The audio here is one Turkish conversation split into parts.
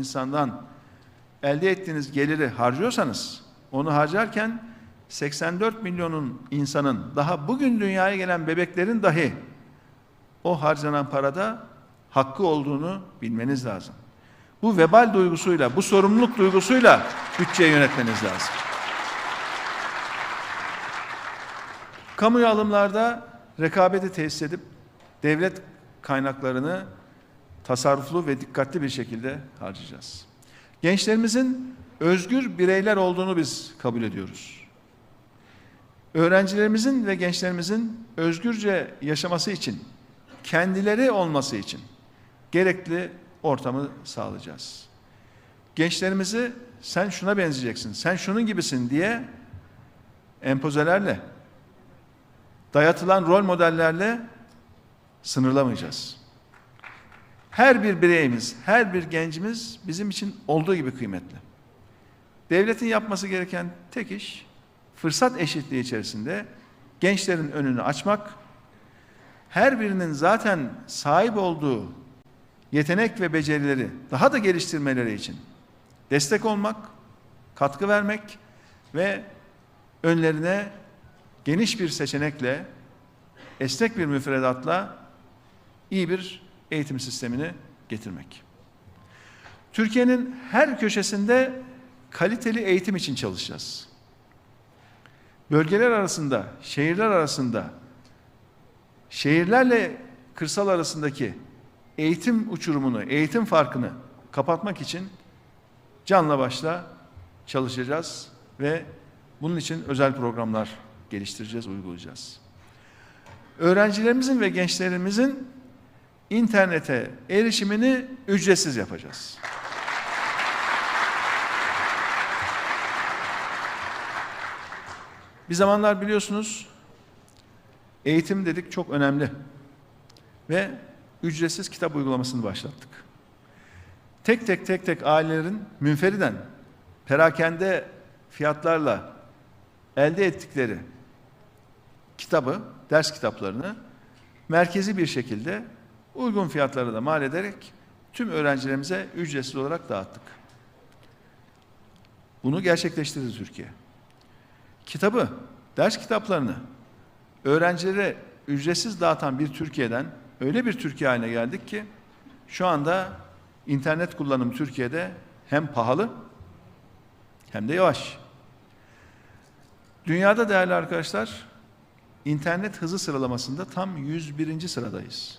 insandan elde ettiğiniz geliri harcıyorsanız onu harcarken 84 milyonun insanın daha bugün dünyaya gelen bebeklerin dahi o harcanan parada hakkı olduğunu bilmeniz lazım. Bu vebal duygusuyla, bu sorumluluk duygusuyla bütçeyi yönetmeniz lazım. Kamu alımlarda rekabeti tesis edip devlet kaynaklarını tasarruflu ve dikkatli bir şekilde harcayacağız. Gençlerimizin özgür bireyler olduğunu biz kabul ediyoruz. Öğrencilerimizin ve gençlerimizin özgürce yaşaması için, kendileri olması için gerekli ortamı sağlayacağız. Gençlerimizi sen şuna benzeyeceksin, sen şunun gibisin diye empozelerle, dayatılan rol modellerle sınırlamayacağız. Her bir bireyimiz, her bir gencimiz bizim için olduğu gibi kıymetli. Devletin yapması gereken tek iş fırsat eşitliği içerisinde gençlerin önünü açmak, her birinin zaten sahip olduğu yetenek ve becerileri daha da geliştirmeleri için destek olmak, katkı vermek ve önlerine geniş bir seçenekle, esnek bir müfredatla iyi bir eğitim sistemini getirmek. Türkiye'nin her köşesinde kaliteli eğitim için çalışacağız. Bölgeler arasında, şehirler arasında, şehirlerle kırsal arasındaki eğitim uçurumunu, eğitim farkını kapatmak için canla başla çalışacağız ve bunun için özel programlar geliştireceğiz, uygulayacağız. Öğrencilerimizin ve gençlerimizin internete erişimini ücretsiz yapacağız. Bir zamanlar biliyorsunuz eğitim dedik çok önemli ve ücretsiz kitap uygulamasını başlattık. Tek tek tek tek ailelerin münferiden perakende fiyatlarla elde ettikleri kitabı, ders kitaplarını merkezi bir şekilde uygun fiyatlara da mal ederek tüm öğrencilerimize ücretsiz olarak dağıttık. Bunu gerçekleştirdi Türkiye. Kitabı, ders kitaplarını öğrencilere ücretsiz dağıtan bir Türkiye'den öyle bir Türkiye haline geldik ki şu anda internet kullanımı Türkiye'de hem pahalı hem de yavaş. Dünyada değerli arkadaşlar internet hızı sıralamasında tam 101. sıradayız.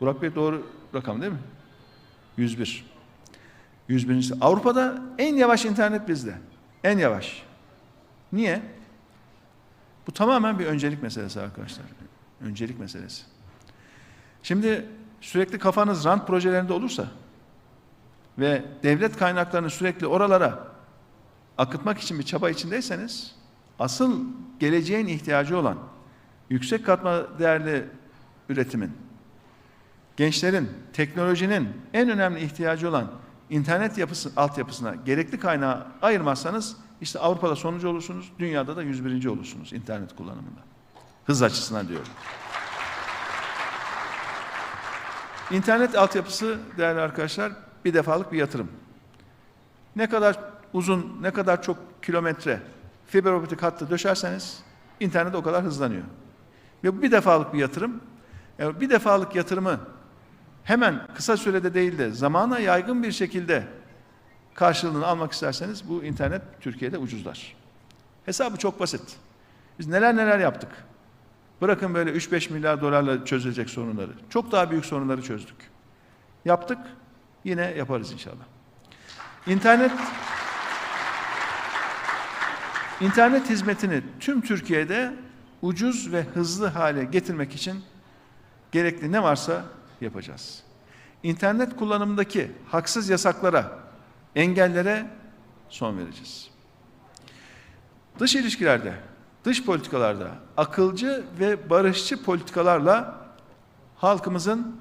Burak Bey doğru rakam değil mi? 101. 101. sıra. Avrupa'da en yavaş internet bizde. En yavaş. Niye? Bu tamamen bir öncelik meselesi arkadaşlar. Öncelik meselesi. Şimdi sürekli kafanız rant projelerinde olursa ve devlet kaynaklarını sürekli oralara akıtmak için bir çaba içindeyseniz asıl geleceğin ihtiyacı olan yüksek katma değerli üretimin, gençlerin, teknolojinin en önemli ihtiyacı olan internet yapısı, altyapısına gerekli kaynağı ayırmazsanız işte Avrupa'da sonuncu olursunuz, dünyada da 101. olursunuz internet kullanımında. Hız açısından diyorum. İnternet altyapısı değerli arkadaşlar bir defalık bir yatırım. Ne kadar uzun, ne kadar çok kilometre fiber optik hattı döşerseniz internet o kadar hızlanıyor. Ve bu bir defalık bir yatırım. Yani bir defalık yatırımı hemen kısa sürede değil de zamana yaygın bir şekilde karşılığını almak isterseniz bu internet Türkiye'de ucuzlar. Hesabı çok basit. Biz neler neler yaptık. Bırakın böyle 3-5 milyar dolarla çözülecek sorunları. Çok daha büyük sorunları çözdük. Yaptık, yine yaparız inşallah. İnternet İnternet hizmetini tüm Türkiye'de ucuz ve hızlı hale getirmek için gerekli ne varsa yapacağız. İnternet kullanımındaki haksız yasaklara, engellere son vereceğiz. Dış ilişkilerde, dış politikalarda akılcı ve barışçı politikalarla halkımızın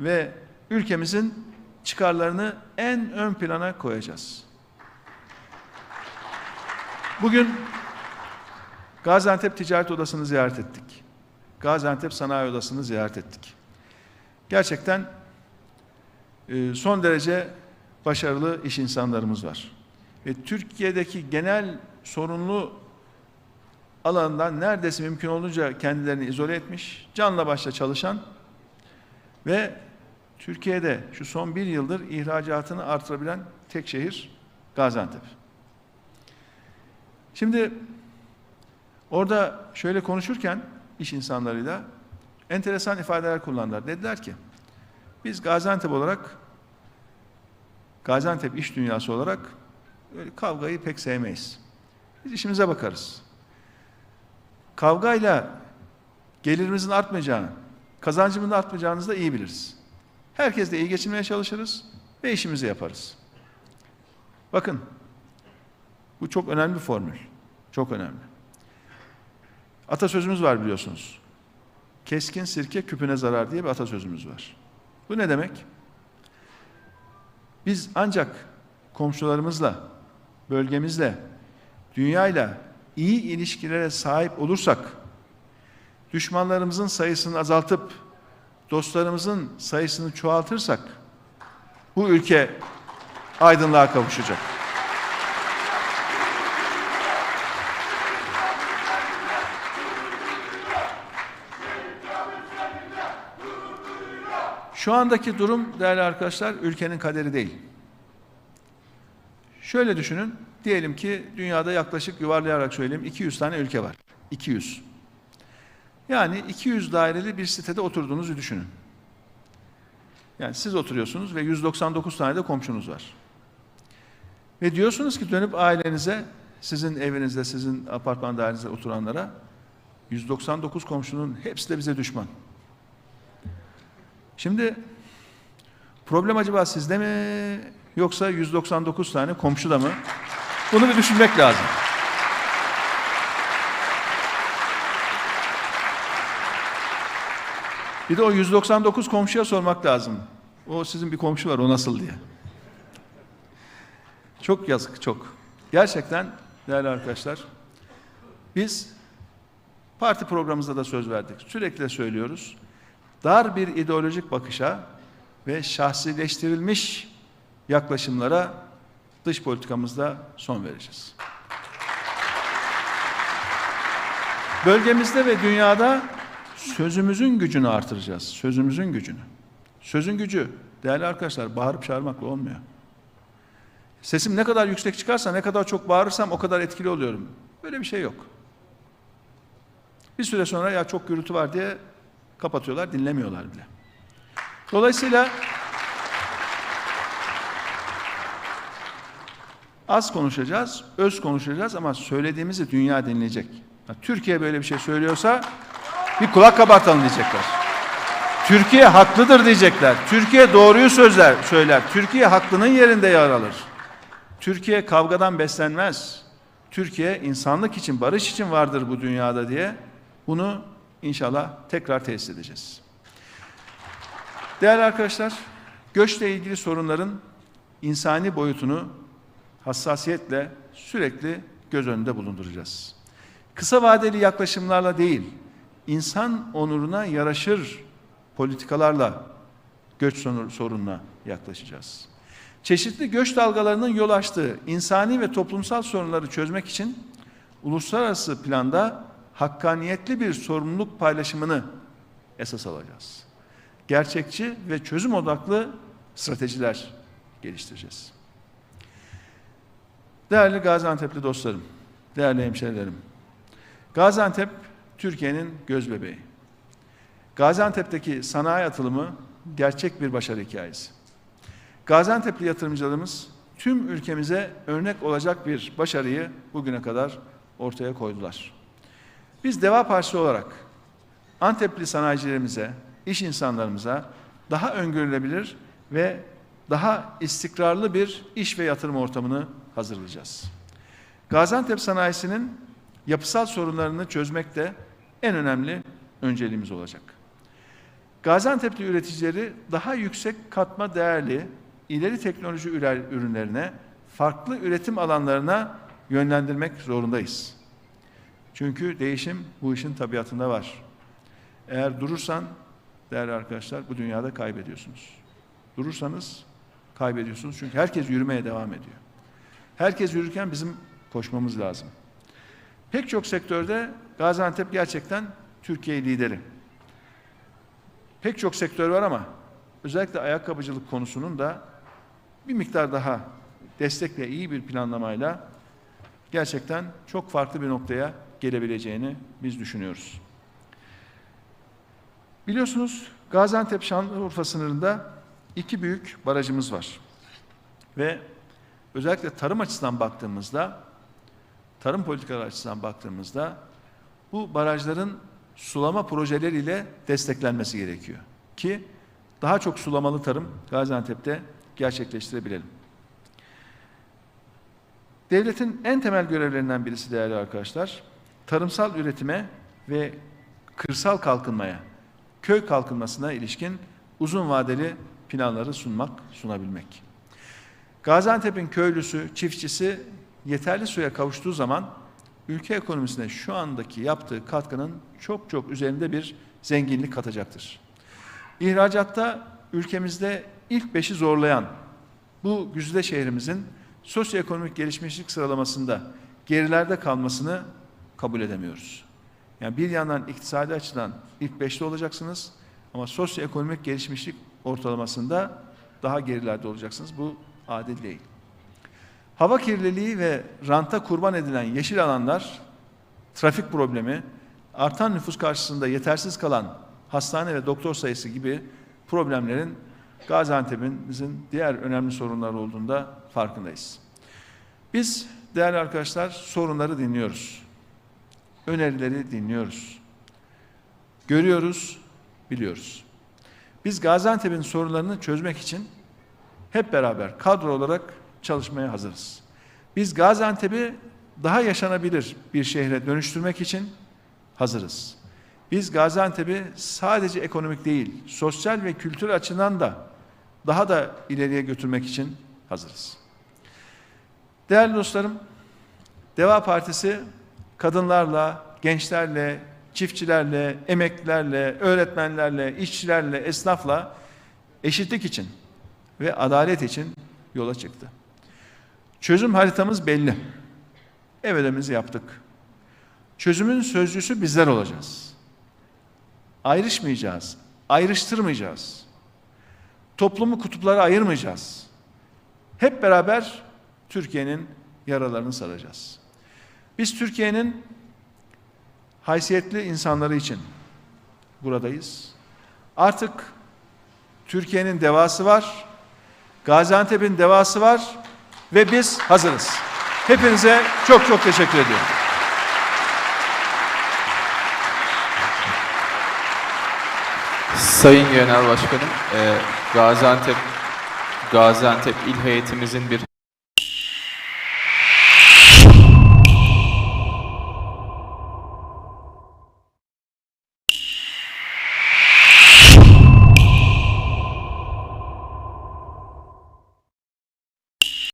ve ülkemizin çıkarlarını en ön plana koyacağız. Bugün Gaziantep Ticaret Odası'nı ziyaret ettik. Gaziantep Sanayi Odası'nı ziyaret ettik. Gerçekten e, son derece başarılı iş insanlarımız var. Ve Türkiye'deki genel sorunlu alanından neredeyse mümkün olunca kendilerini izole etmiş, canla başla çalışan ve Türkiye'de şu son bir yıldır ihracatını artırabilen tek şehir Gaziantep. Şimdi orada şöyle konuşurken iş insanlarıyla enteresan ifadeler kullandılar. Dediler ki biz Gaziantep olarak Gaziantep iş dünyası olarak kavgayı pek sevmeyiz. Biz işimize bakarız. Kavgayla gelirimizin artmayacağını, kazancımızın artmayacağını da iyi biliriz. Herkesle iyi geçinmeye çalışırız ve işimizi yaparız. Bakın, bu çok önemli bir formül. Çok önemli. Atasözümüz var biliyorsunuz. Keskin sirke küpüne zarar diye bir atasözümüz var. Bu ne demek? Biz ancak komşularımızla, bölgemizle, dünyayla iyi ilişkilere sahip olursak, düşmanlarımızın sayısını azaltıp dostlarımızın sayısını çoğaltırsak bu ülke aydınlığa kavuşacak. Şu andaki durum değerli arkadaşlar ülkenin kaderi değil. Şöyle düşünün, diyelim ki dünyada yaklaşık yuvarlayarak söyleyeyim 200 tane ülke var. 200. Yani 200 daireli bir sitede oturduğunuzu düşünün. Yani siz oturuyorsunuz ve 199 tane de komşunuz var. Ve diyorsunuz ki dönüp ailenize, sizin evinizde, sizin apartman dairenizde oturanlara 199 komşunun hepsi de bize düşman. Şimdi problem acaba sizde mi yoksa 199 tane komşuda mı? Bunu bir düşünmek lazım. Bir de o 199 komşuya sormak lazım. O sizin bir komşu var o nasıl diye. Çok yazık çok. Gerçekten değerli arkadaşlar biz parti programımızda da söz verdik. Sürekli söylüyoruz. Dar bir ideolojik bakışa ve şahsileştirilmiş yaklaşımlara dış politikamızda son vereceğiz. Bölgemizde ve dünyada sözümüzün gücünü artıracağız. Sözümüzün gücünü. Sözün gücü değerli arkadaşlar bağırıp çağırmakla olmuyor. Sesim ne kadar yüksek çıkarsa, ne kadar çok bağırırsam o kadar etkili oluyorum. Böyle bir şey yok. Bir süre sonra ya çok gürültü var diye kapatıyorlar, dinlemiyorlar bile. Dolayısıyla az konuşacağız, öz konuşacağız ama söylediğimizi dünya dinleyecek. Türkiye böyle bir şey söylüyorsa bir kulak kabartalım diyecekler. Türkiye haklıdır diyecekler. Türkiye doğruyu sözler söyler. Türkiye haklının yerinde yer alır. Türkiye kavgadan beslenmez. Türkiye insanlık için, barış için vardır bu dünyada diye bunu inşallah tekrar tesis edeceğiz. Değerli arkadaşlar, göçle ilgili sorunların insani boyutunu hassasiyetle sürekli göz önünde bulunduracağız. Kısa vadeli yaklaşımlarla değil, insan onuruna yaraşır politikalarla göç sorununa yaklaşacağız. Çeşitli göç dalgalarının yol açtığı insani ve toplumsal sorunları çözmek için uluslararası planda hakkaniyetli bir sorumluluk paylaşımını esas alacağız. Gerçekçi ve çözüm odaklı stratejiler geliştireceğiz. Değerli Gaziantep'li dostlarım, değerli hemşerilerim. Gaziantep Türkiye'nin göz bebeği. Gaziantep'teki sanayi atılımı gerçek bir başarı hikayesi. Gaziantep'li yatırımcılarımız tüm ülkemize örnek olacak bir başarıyı bugüne kadar ortaya koydular. Biz Deva Partisi olarak Antepli sanayicilerimize, iş insanlarımıza daha öngörülebilir ve daha istikrarlı bir iş ve yatırım ortamını hazırlayacağız. Gaziantep sanayisinin yapısal sorunlarını çözmek de en önemli önceliğimiz olacak. Gaziantep'li üreticileri daha yüksek katma değerli ileri teknoloji ürünlerine, farklı üretim alanlarına yönlendirmek zorundayız. Çünkü değişim bu işin tabiatında var. Eğer durursan değerli arkadaşlar bu dünyada kaybediyorsunuz. Durursanız kaybediyorsunuz. Çünkü herkes yürümeye devam ediyor. Herkes yürürken bizim koşmamız lazım. Pek çok sektörde Gaziantep gerçekten Türkiye lideri. Pek çok sektör var ama özellikle ayakkabıcılık konusunun da bir miktar daha destek ve iyi bir planlamayla gerçekten çok farklı bir noktaya gelebileceğini biz düşünüyoruz. Biliyorsunuz Gaziantep Şanlıurfa sınırında iki büyük barajımız var. Ve özellikle tarım açısından baktığımızda, tarım politikaları açısından baktığımızda bu barajların sulama projeleriyle desteklenmesi gerekiyor. Ki daha çok sulamalı tarım Gaziantep'te gerçekleştirebilelim. Devletin en temel görevlerinden birisi değerli arkadaşlar, tarımsal üretime ve kırsal kalkınmaya, köy kalkınmasına ilişkin uzun vadeli planları sunmak, sunabilmek. Gaziantep'in köylüsü, çiftçisi yeterli suya kavuştuğu zaman ülke ekonomisine şu andaki yaptığı katkının çok çok üzerinde bir zenginlik katacaktır. İhracatta ülkemizde ilk beşi zorlayan bu güzide şehrimizin sosyoekonomik gelişmişlik sıralamasında gerilerde kalmasını kabul edemiyoruz. Yani bir yandan iktisadi açıdan ilk beşte olacaksınız ama sosyoekonomik gelişmişlik ortalamasında daha gerilerde olacaksınız. Bu adil değil. Hava kirliliği ve ranta kurban edilen yeşil alanlar, trafik problemi, artan nüfus karşısında yetersiz kalan hastane ve doktor sayısı gibi problemlerin Gaziantep'in bizim diğer önemli sorunlar olduğunda farkındayız. Biz değerli arkadaşlar sorunları dinliyoruz. Önerileri dinliyoruz. Görüyoruz, biliyoruz. Biz Gaziantep'in sorunlarını çözmek için hep beraber kadro olarak çalışmaya hazırız. Biz Gaziantep'i daha yaşanabilir bir şehre dönüştürmek için hazırız. Biz Gaziantep'i sadece ekonomik değil, sosyal ve kültür açıdan da daha da ileriye götürmek için hazırız. Değerli dostlarım, Deva Partisi kadınlarla, gençlerle, çiftçilerle, emeklilerle, öğretmenlerle, işçilerle, esnafla eşitlik için ve adalet için yola çıktı. Çözüm haritamız belli. Ev ödememizi yaptık. Çözümün sözcüsü bizler olacağız. Ayrışmayacağız, ayrıştırmayacağız. Toplumu kutuplara ayırmayacağız. Hep beraber Türkiye'nin yaralarını saracağız. Biz Türkiye'nin haysiyetli insanları için buradayız. Artık Türkiye'nin devası var, Gaziantep'in devası var ve biz hazırız. Hepinize çok çok teşekkür ediyorum. Sayın Genel Başkanım, e, Gaziantep Gaziantep İl Heyetimizin bir